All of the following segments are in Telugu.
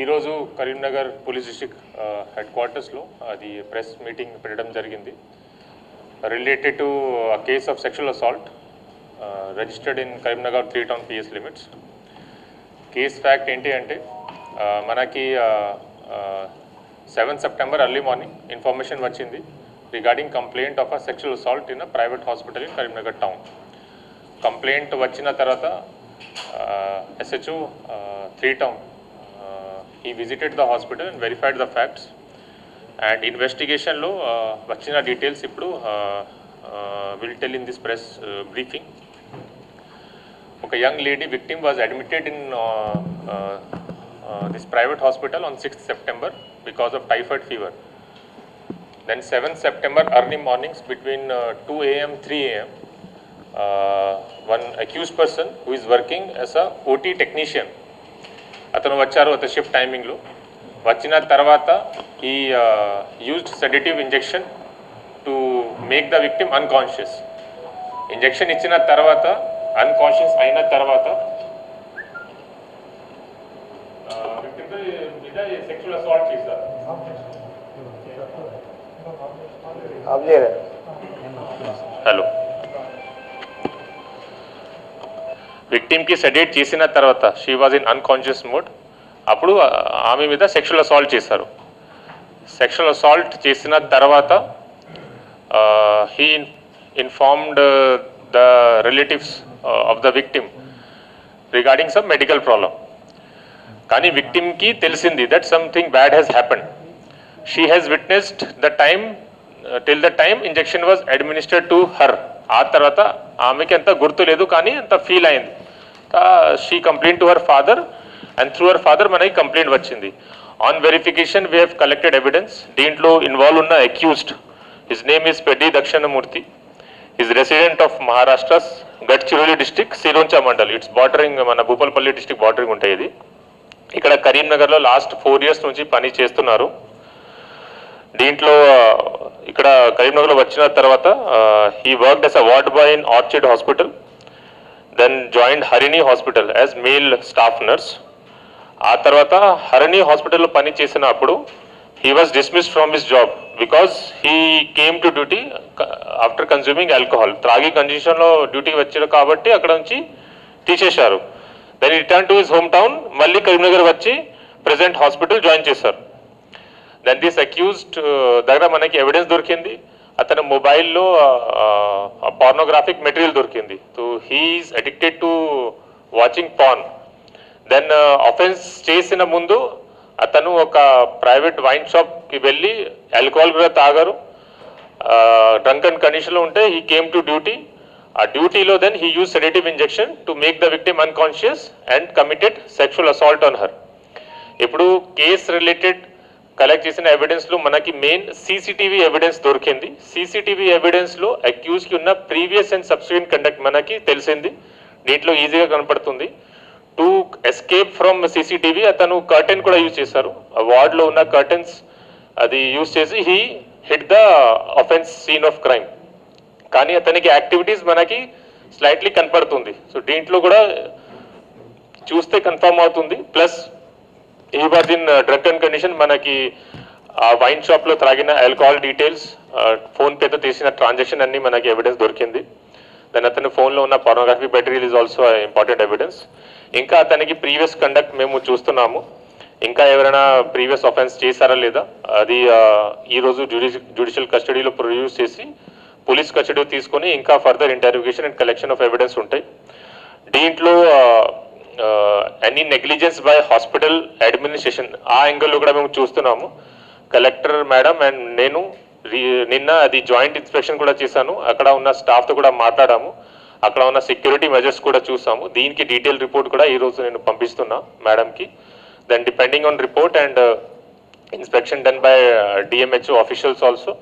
ఈరోజు కరీంనగర్ పోలీస్ డిస్టిక్ హెడ్ క్వార్టర్స్లో అది ప్రెస్ మీటింగ్ పెట్టడం జరిగింది. Related to case of sexual assault registered in Karimnagar three town PS limits. Case fact ఏంటి అంటే మనకి seven September early morning information వచ్చింది regarding complaint of a sexual assault in a private hospital in Karimnagar town. Complaint వచ్చిన తర్వాత ఎస్హెచ్ఓ త్రీ టౌన్ ఈ visited the hospital and verified the facts and ఇన్వెస్టిగేషన్లో వచ్చిన డీటెయిల్స్ ఇప్పుడు will tell in this press briefing ఒక young lady victim was admitted in this private hospital on sixth September because of typhoid fever then seventh September early mornings between two AM three AM one accuse person who is working as a OT technician అతను వచ్చారు ఒక షిఫ్ట్ టైమింగ్లో వచ్చిన తర్వాత ఈ used sedative injection to make the victim unconscious injection ఇచ్చిన తర్వాత అన్కాన్షియస్ అయిన తర్వాత హలో విక్టిమ్కి సెడేట్ చేసిన తర్వాత she was in unconscious mode అప్పుడు ఆమె మీద సెక్షువల్ అసాల్ట్ చేశారు. సెక్షువల్ అసాల్ట్ చేసిన తర్వాత he informed the relatives of the victim regarding some medical problem కానీ విక్టిమ్కి తెలిసింది that something bad has happened she has witnessed the time till the time injection was administered to her ఆ తర్వాత ఆమెకి అంత గుర్తు లేదు కానీ అంత ఫీల్ అయింది. She complaint to her father and through her father మనకి కంప్లైంట్ వచ్చింది. On verification we have collected evidence దీంట్లో ఇన్వాల్వ్ ఉన్న accused his name is Peddi Dakshinamurthy is resident of Maharashtra Gadchiroli district Sironcha mandal it's bordering మన భూపాలపల్లి డిస్టిక్ బార్డరింగ్ ఉంటాయి ఇది. ఇక్కడ కరీంనగర్లో లాస్ట్ ఫోర్ ఇయర్స్ నుంచి పని చేస్తున్నారు. దీంట్లో ఇక్కడ కరీంనగర్లో వచ్చిన తర్వాత he work as a ward boy in Orchid hospital then joined Harini hospital as male staff nurse ఆ తర్వాత హరిణి హాస్పిటల్లో పని చేసినప్పుడు he was dismiss from his job because he came to duty after consuming alcohol త్రాగి కండిషన్లో డ్యూటీకి వచ్చారు కాబట్టి అక్కడ నుంచి తీసేశారు. Then return to his home town మళ్ళీ కరీంనగర్ వచ్చి ప్రెసెంట్ హాస్పిటల్ జాయిన్ చేశారు. దెన్ దిస్ అక్యూజ్డ్ దగ్గర మనకి ఎవిడెన్స్ దొరికింది. అతని మొబైల్లో పార్నోగ్రాఫిక్ మెటీరియల్ దొరికింది. So he is addicted to watching porn then offence చేసిన ముందు అతను ఒక ప్రైవేట్ వైన్ షాప్కి వెళ్ళి ఆల్కహాల్ కూడా తాగారు. డ్రంకన్ కండిషన్లో ఉంటే హీ కేమ్ టు డ్యూటీ ఆ డ్యూటీలో then he use sedative injection to make the victim unconscious and committed sexual assault on her ఇప్పుడు కేస్ రిలేటెడ్ కలెక్ట్ చేసిన ఎవిడెన్స్లో మనకి మెయిన్ సీసీటీవీ ఎవిడెన్స్ దొరికింది. సీసీటీవీ ఎవిడెన్స్లో అక్యూజ్కి ఉన్న ప్రీవియస్ అండ్ సబ్సిక్వెంట్ కండక్ట్ మనకి తెలిసింది. దీంట్లో ఈజీగా కనపడుతుంది. టు ఎస్కేప్ ఫ్రమ్ సీసీటీవీ అతను కర్టెన్ కూడా యూజ్ చేశారు. ఆ వార్డ్లో ఉన్న కర్టెన్స్ అది యూజ్ చేసి he hit the offence scene of crime కానీ అతనికి యాక్టివిటీస్ మనకి స్లైట్లీ కనపడుతుంది. సో దీంట్లో కూడా చూస్తే కన్ఫర్మ్ అవుతుంది. ప్లస్ ఈ was in drug and condition మనకి ఆ వైన్ షాప్లో త్రాగిన ఆల్కహాల్ డీటెయిల్స్ ఫోన్పేతో తీసిన ట్రాన్సాక్షన్ అన్ని మనకి ఎవిడెన్స్ దొరికింది. దాని అతని ఫోన్లో ఉన్న pornography material is also important evidence ఇంకా అతనికి ప్రీవియస్ కండక్ట్ మేము చూస్తున్నాము. ఇంకా ఎవరైనా ప్రీవియస్ అఫెన్స్ చేశారా లేదా? అది ఈరోజు ఈ జ్యుడిషియల్ కస్టడీలో ప్రొడ్యూస్ చేసి పోలీస్ కస్టడీ తీసుకొని ఇంకా further interrogation and collection of evidence ఉంటాయి. దీంట్లో any negligence by hospital administration ఆ యాంగిల్లో కూడా మేము చూస్తున్నాము. కలెక్టర్ మేడం అండ్ నేను నిన్న అది జాయింట్ ఇన్స్పెక్షన్ కూడా చేశాను. అక్కడ ఉన్న స్టాఫ్తో కూడా మాట్లాడాము. అక్కడ ఉన్న సెక్యూరిటీ మెజర్స్ కూడా చూసాము దీనికి డీటెయిల్ రిపోర్ట్ కూడా ఈ రోజు నేను పంపిస్తున్నా మేడంకి then depending on report and inspection done by DMHO officials also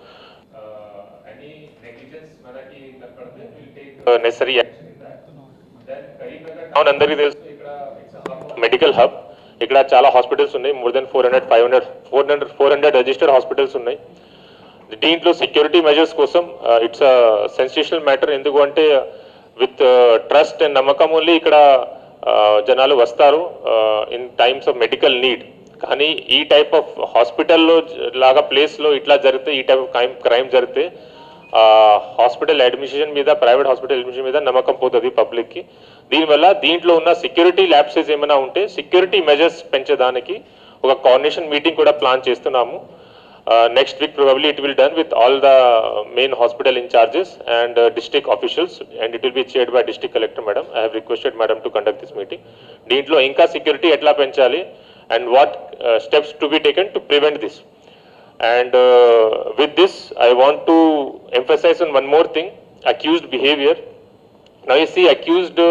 necessary అవును అందరికీ తెలుసు. Medical hub. ఇక్కడ చాలా హాస్పిటల్స్ ఉన్నాయి. More than four hundred five hundred four hundred four hundred registered hospitals ఉన్నాయి. దీంట్లో సెక్యూరిటీ మెజర్స్ కోసం ఇట్స్ సెన్సేషనల్ మ్యాటర్ ఎందుకు అంటే విత్ ట్రస్ట్ అండ్ నమ్మకం ఓన్లీ ఇక్కడ uh, జనాలు వస్తారు in times of medical need కానీ ఈ టైప్ ఆఫ్ హాస్పిటల్లో లాగా ప్లేస్లో ఇట్లా జరిగితే ఈ టైప్ ఆఫ్ క్రైమ్ క్రైమ్ జరిగితే హాస్పిటల్ అడ్మిషన్ మీద ప్రైవేట్ హాస్పిటల్ అడ్మిషన్ మీద నమ్మకం పోతుంది పబ్లిక్కి. దీనివల్ల దీంట్లో ఉన్న సెక్యూరిటీ ల్యాబ్సెస్ ఏమైనా ఉంటే సెక్యూరిటీ మెజర్స్ పెంచేదానికి ఒక కార్డినేషన్ మీటింగ్ కూడా ప్లాన్ చేస్తున్నాము. Next week probably it will done with all the main hospital incharges and district officials and it will be chaired by district collector madam I have requested madam to conduct this meeting దీంట్లో ఇంకా సెక్యూరిటీ ఎట్లా పెంచాలి and what steps to be taken to prevent this and with this I want to emphasize on one more thing accused behaviour now see accused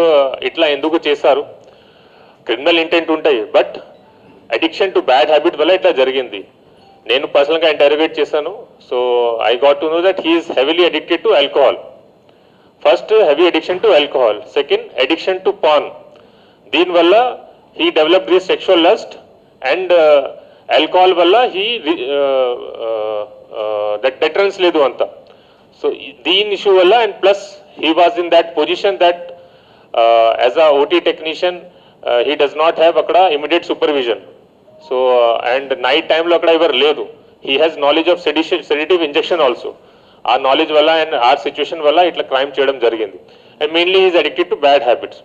ఇట్లా ఎందుకు చేశారు? క్రిమినల్ ఇంటెంట్ ఉంటాయి but addiction to bad habit వల్ల ఇట్లా జరిగింది. నేను పర్సనల్గా ఇంటర్వ్యూట్ చేశాను so I got to know that he's heavily addicted to alcohol first heavy addiction to alcohol second addiction to paan దీనివల్ల he develop this sexual lust and alcohol వల్ల హీ దట్ డెటరెన్స్ లేదు అంత. సో దీని ఇష్యూ వల్ల and plus he was in that position that as a OT technician he does not have అక్కడ immediate supervision so and night టైంలో అక్కడ ఎవరు లేదు. He has knowledge of sedition sedative injection also ఆ నాలెడ్జ్ వల్ల అండ్ ఆ సిచ్యువేషన్ వల్ల ఇట్లా క్రైమ్ చేయడం జరిగింది. And mainly is addicted to bad habits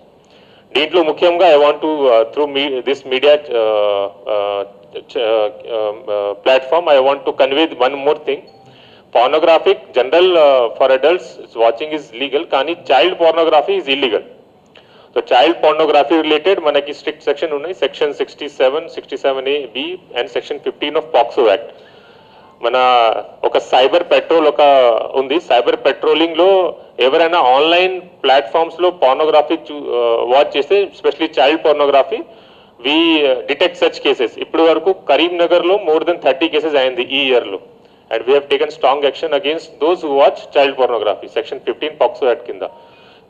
దీంట్లో ముఖ్యంగా I want to through me this media platform I want to convey one more thing pornographic general for adults watching is legal కానీ child pornography is illegal so child pornography related మనకి స్ట్రిక్ట్ సెక్షన్ ఉన్నాయి. Section sixty seven sixty seven A B and section fifteen of POCSO act మన ఒక సైబర్ పెట్రోల్ ఒక ఉంది. సైబర్ పెట్రోలింగ్లో ఎవరైనా ఆన్లైన్ ప్లాట్ఫామ్స్లో పార్నోగ్రఫీ వాచ్ చేస్తే specially child pornography we detect such cases ఇప్పటి వరకు కరీంనగర్లో మోర్ దెన్ థర్టీ కేసెస్ అయింది ఈ ఇయర్లో. And we have taken strong action against those who watch child pornography section fifteen POCSO act కింద.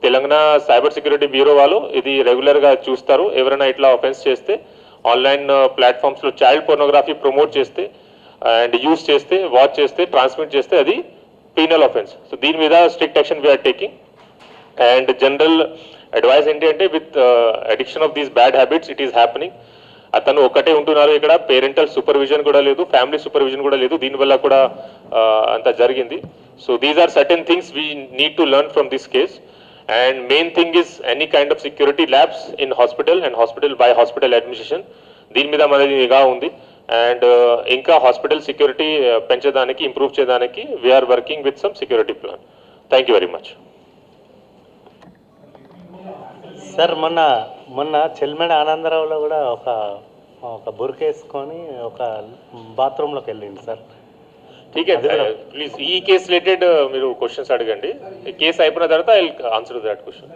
తెలంగాణ సైబర్ సెక్యూరిటీ బ్యూరో వాళ్ళు ఇది రెగ్యులర్గా చూస్తారు. ఎవరైనా ఇట్లా అఫెన్స్ చేస్తే ఆన్లైన్ ప్లాట్ఫామ్స్ uh, లో చైల్డ్ పోర్నోగ్రఫీ ప్రమోట్ చేస్తే అండ్ యూస్ చేస్తే వాచ్ చేస్తే ట్రాన్స్మిట్ చేస్తే అది పీనల్ అఫెన్స్ సో దీని మీద strict action we are taking and general advise ఏంటి అంటే with addiction of these bad habits it is happening అతను ఒకటే ఉంటున్నారు ఇక్కడ పేరెంటల్ సూపర్విజన్ కూడా లేదు ఫ్యామిలీ సూపర్విజన్ కూడా లేదు దీనివల్ల కూడా అంత జరిగింది. So these are certain things we need to learn from this case and main thing is any kind of security lapses in hospital and hospital by hospital administration దీని మీద మనది నిఘా ఉంది. అండ్ ఇంకా హాస్పిటల్ సెక్యూరిటీ పెంచడానికి ఇంప్రూవ్ చేయడానికి we are working with some security plan thank you very much sir మొన్న మొన్న చెల్మెడ ఆనందరావులో కూడా ఒక ఒక బురకేసుకొని ఒక బాత్రూంలోకి వెళ్ళింది సార్. ఠీక్ ప్లీజ్ ఈ కేసు రిలేటెడ్ మీరు క్వశ్చన్స్ అడగండి. కేసు అయిపోయిన తర్వాత ఐ ఆన్సర్ దట్ క్వశ్చన్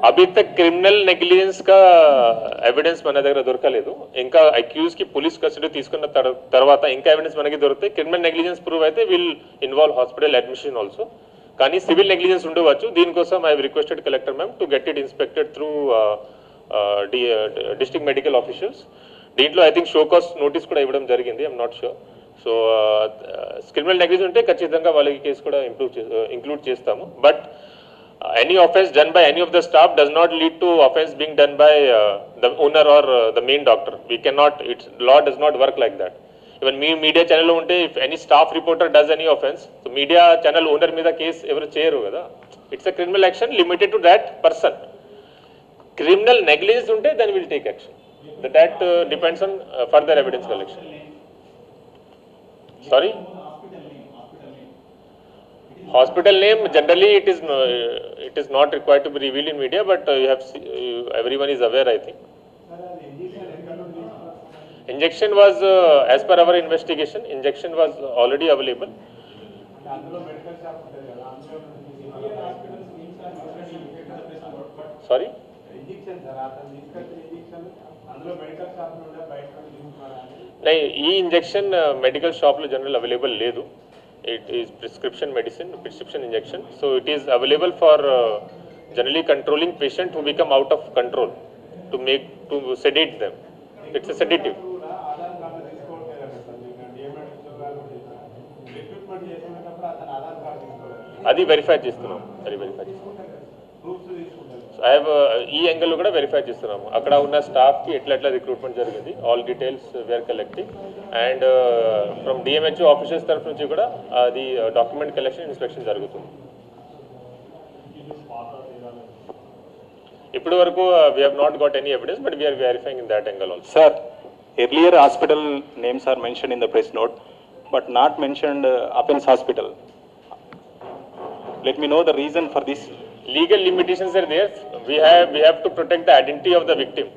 అభి తక్ క్రిమినల్ నెగ్లిజెన్స్ కా ఎవిడెన్స్ మన దగ్గర దొరకలేదు. ఇంకా అక్యూజ్కి పోలీస్ కస్టడీ తీసుకున్న తర్- తర్వాత ఇంకా ఎవిడెన్స్ మనకి దొరికితే క్రిమినల్ నెగ్లిజెన్స్ ప్రూవ్ అయితే will involve hospital admission also కానీ సివిల్ నెగ్లిజెన్స్ ఉండవచ్చు. దీనికోసం I requested collector ma'am to get it inspected through district medical officials దీంట్లో I think show cause notice కూడా ఇవ్వడం జరిగింది. I'm not sure so criminal negligence ఉంటే ఖచ్చితంగా వాళ్ళకి కేసు కూడా ఇంప్రూవ్ ఇంక్లూడ్ చేస్తాము. But any offence done by any of the staff does not lead to offence being done by the owner are the main doctor we can not it's law does not work like that that. Even me media channel లో ఉంటే if any staff reporter does any offense, so media channel owner మీద కేసు ఎవరు చేయరు కదా it's a criminal action limited to that person criminal negligence ఉంటే then will take action that depends on further evidence collection sorry hospital name generally it is no, it is not required to be revealed in media but uh, you have see, you, everyone is aware i think injection was uh, as per our investigation injection was already available. Sorry? Injection sir అతను తీసుకొచ్చిన ఇంజక్షన్ అందులో మెడికల్ షాప్ నుండి బయట నుండి తీసుకున్నారని నై ఈ ఇంజెక్షన్ మెడికల్ షాప్లో జనరల్ అవైలబుల్ లేదు it is prescription medicine prescription injection so it is available for generally controlling patient who become out of control to make to sedate them it's sedative అది వెరిఫై చేస్తున్నాం. అది వెరిఫై చేస్తున్నాం. ఐ హావ్ ఈ యాంగిల్ కూడా వెరిఫై చేస్తున్నాము. అక్కడ ఉన్న స్టాఫ్కి ఎట్లా ఎట్లా రిక్రూట్మెంట్ జరిగింది all details were collecting and from DMHO officers తరఫు నుంచి కూడా అది డాక్యుమెంట్ కలెక్షన్ ఇన్స్పెక్షన్ జరుగుతుంది. ఇప్పటి వరకు we not got any evidence but we are verifying in that angle also Sir, earlier hospital names are mentioned in the press note, but not mentioned uh, Appens Hospital. Let me know the reason for this. legal limitations are there. We have we have to protect the identity of the victim.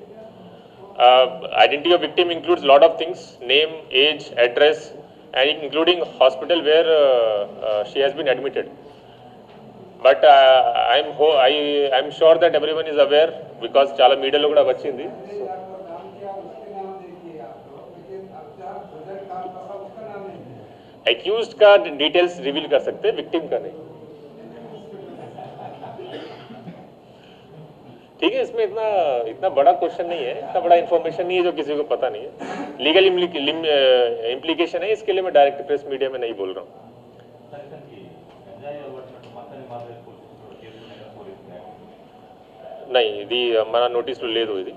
Uh, identity of victim includes lot of things: name, age, address, and including hospital where uh, uh, she has been admitted. But uh, I'm ho- I I'm sure that everyone is aware because చాలా మీడియాలో కూడా వచ్చింది एक्यूज का डिटेल्स रिवील कर सकते हैं विक्टिम का नहीं ठीक है इसमें इतना इतना बड़ा क्वेश्चन नहीं है इतना बड़ा इन्फॉर्मेशन नहीं है जो किसी को पता नहीं है लीगल इम्प्लीकेशन है इसके लिए मैं डायरेक्ट प्रेस मीडिया में नहीं बोल रहा हूँ नहीं ఇది మన నోటీస్లో లేదు ఇది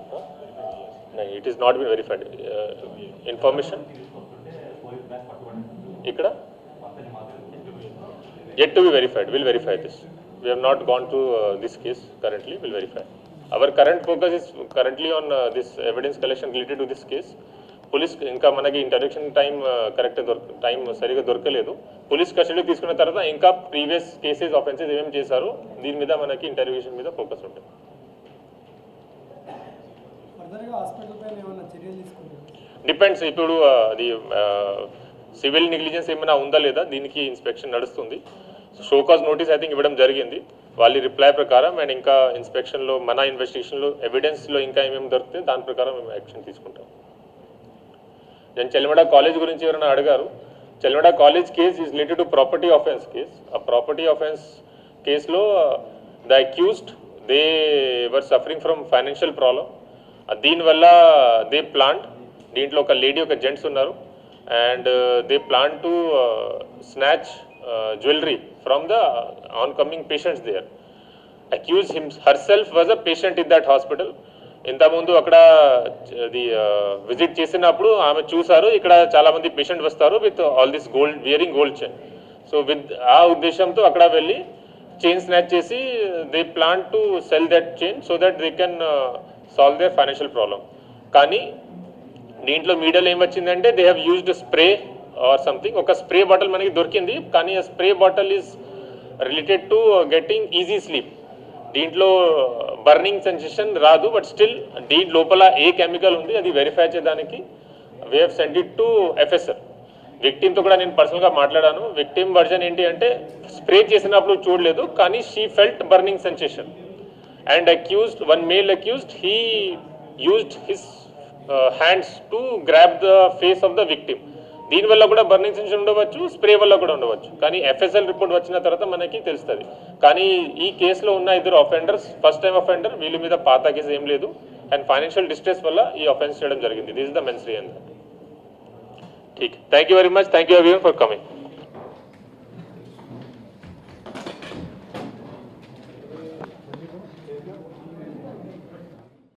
नहीं it is not been verified information ఇక్కడ? It to be verified will verify this we have not gone to this case currently will verify our current focus is currently on this evidence collection related to this case police ఇంకా మనకి ఇంటరక్షన్ టైం కరెక్ట్ దొరక టైం సరిగ్గా దొరకలేదు. పోలీస్ కస్టడీ తీసుకున్న తర్వాత ఇంకా ప్రీవియస్ కేసెస్ ఆఫెన్సెస్ ఏమేమి చేశారు దీని మీద మనకి ఇంటర్వ్యూషన్ మీద ఫోకస్ ఉంటుంది. డిపెండ్స్ ఇప్పుడు uh, అది uh, సివిల్ నెగ్లిజెన్స్ ఏమైనా ఉందా లేదా? దీనికి ఇన్స్పెక్షన్ నడుస్తుంది. షోకాజ్ నోటీస్ ఐ థింక్ ఇవ్వడం జరిగింది. వాళ్ళ రిప్లై ప్రకారం అండ్ ఇంకా ఇన్స్పెక్షన్లో మన ఇన్వెస్టిగేషన్లో ఎవిడెన్స్లో ఇంకా ఏమేమి దొరికితే దాని ప్రకారం మేము యాక్షన్ తీసుకుంటాం. నేను చెల్మడ కాలేజ్ గురించి ఎవరైనా అడిగారు? Chelmada college case is related to property offence case ఆ ప్రాపర్టీ ఆఫెన్స్ కేసులో the accused they were suffering from financial problem దీనివల్ల దే ప్లాంట్ దీంట్లో ఒక లేడీ ఒక జెంట్స్ ఉన్నారు. And they plan to snatch jewellery from the on coming patients there accused him herself was a patient in that hospital ఇంతకుముందు అక్కడ అది విజిట్ చేసినప్పుడు ఆమె చూసారు ఇక్కడ చాలామంది పేషెంట్ వస్తారు with all this gold wearing gold chain so with ఆ ఉద్దేశంతో అక్కడ వెళ్ళి చైన్ స్నాచ్ చేసి they plan to sell that chain so that they can solve they financial problem కానీ దీంట్లో మీడియాలో ఏం వచ్చిందంటే they have used spray or something ఒక స్ప్రే బాటిల్ మనకి దొరికింది కానీ ఆ spray bottle is related to getting easy sleep దీంట్లో బర్నింగ్ సెన్సేషన్ రాదు బట్ స్టిల్ దీని లోపల ఏ కెమికల్ ఉంది అది వెరిఫై చేయడానికి we have send it to FSR విక్టిమ్తో కూడా నేను పర్సనల్గా మాట్లాడాను. విక్టిమ్ వర్జన్ ఏంటి అంటే స్ప్రే చేసినప్పుడు చూడలేదు కానీ she felt burning sensation and accused one male accused he used his hands to grab the face of the victim దీనివల్ల కూడా బర్నింగ్ సెన్షన్ ఉండవచ్చు స్ప్రే వల్ల కూడా ఉండవచ్చు. కానీ ఎఫ్ఎస్ఎల్ రిపోర్ట్ వచ్చిన తర్వాత మనకి తెలుస్తుంది. కానీ ఈ కేసులో ఉన్న ఇద్దరు అఫెండర్స్ ఫస్ట్ టైం అఫెండర్ వీళ్ళ మీద పాత కేసు ఏం లేదు. అండ్ ఫైనాన్షియల్ డిస్ట్రెస్ వల్ల ఈ అఫెన్స్ చేయడం జరిగింది. This is the main reason ఠీక్ thank you very much thank you every for coming